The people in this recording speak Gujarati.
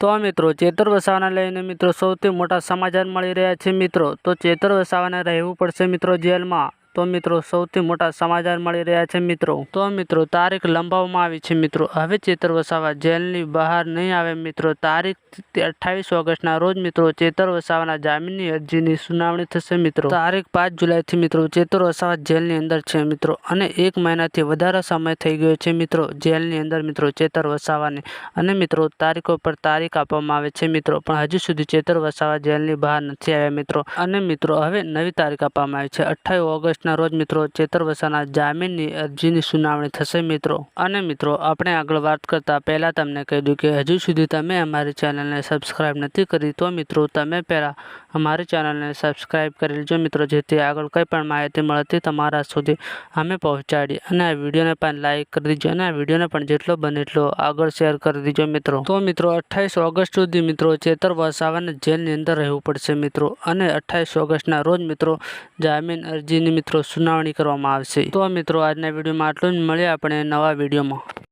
તો મિત્રો, ચેતર વસાવાને લઈને મિત્રો સૌથી મોટા સમાચાર મળી રહ્યા છે મિત્રો. તો ચેતર વસાવાને રહેવું પડશે મિત્રો જેલમાં. તો મિત્રો, સૌથી મોટા સમાચાર મળી રહ્યા છે મિત્રો. તો મિત્રો, તારીખ લંબાવવામાં આવી છે મિત્રો. હવે ચેતર વસાવા જેલની બહાર નહીં આવે મિત્રો. તારીખ અઠ્ઠાવીસ ઓગસ્ટના રોજ મિત્રો, ચેતર વસાવાના જામીનની અરજીની સુનાવણી થશે મિત્રો. તારીખ પાંચ જુલાઈથી મિત્રો, ચેતર વસાવા જેલની અંદર છે મિત્રો. અને એક મહિનાથી વધારે સમય થઈ ગયો છે મિત્રો, જેલની અંદર મિત્રો, ચેતર વસાવાને. અને મિત્રો, તારીખો પર તારીખ આપવામાં આવે છે મિત્રો. પણ હજુ સુધી ચેતર વસાવા જેલની બહાર નથી આવ્યા મિત્રો. અને મિત્રો, હવે નવી તારીખ આપવામાં આવી છે. અઠ્ઠાવીસ ઓગસ્ટના રોજ મિત્રો ચેતર વસાવાના જામીનની અરજીની સુનાવણી થશે મિત્રો. અને મિત્રો, આપણે આગળ વાત કરતાં પહેલાં તમને કહી દઉં કે હજુ સુધી તમે અમારી ચેનલને સબસ્ક્રાઇબ નથી કરી, તો મિત્રો તમે પહેલાં અમારી ચેનલને સબસ્ક્રાઇબ કરી લેજો મિત્રો, જેથી આગળ કંઈ પણ માહિતી મળતી તમારા સુધી અમે પહોંચાડીએ અને આ વિડીયોને પણ લાઇક કરી દીજો અને આ વિડીયોને પણ જેટલો બને એટલો આગળ શેર કરી દીજો મિત્રો. તો મિત્રો, અઠ્ઠાવીસ ઓગસ્ટ સુધી મિત્રો ચેતર વસાવાને જેલની અંદર રહેવું પડશે મિત્રો. અને અઠ્ઠાવીસ ઓગસ્ટના રોજ મિત્રો જામીન અરજીની મિત્રો સુનાવણી કરવામાં આવશે. તો મિત્રો આજના વિડીયોમાં આટલું જ. મળીએ આપણે નવા વિડીયોમાં.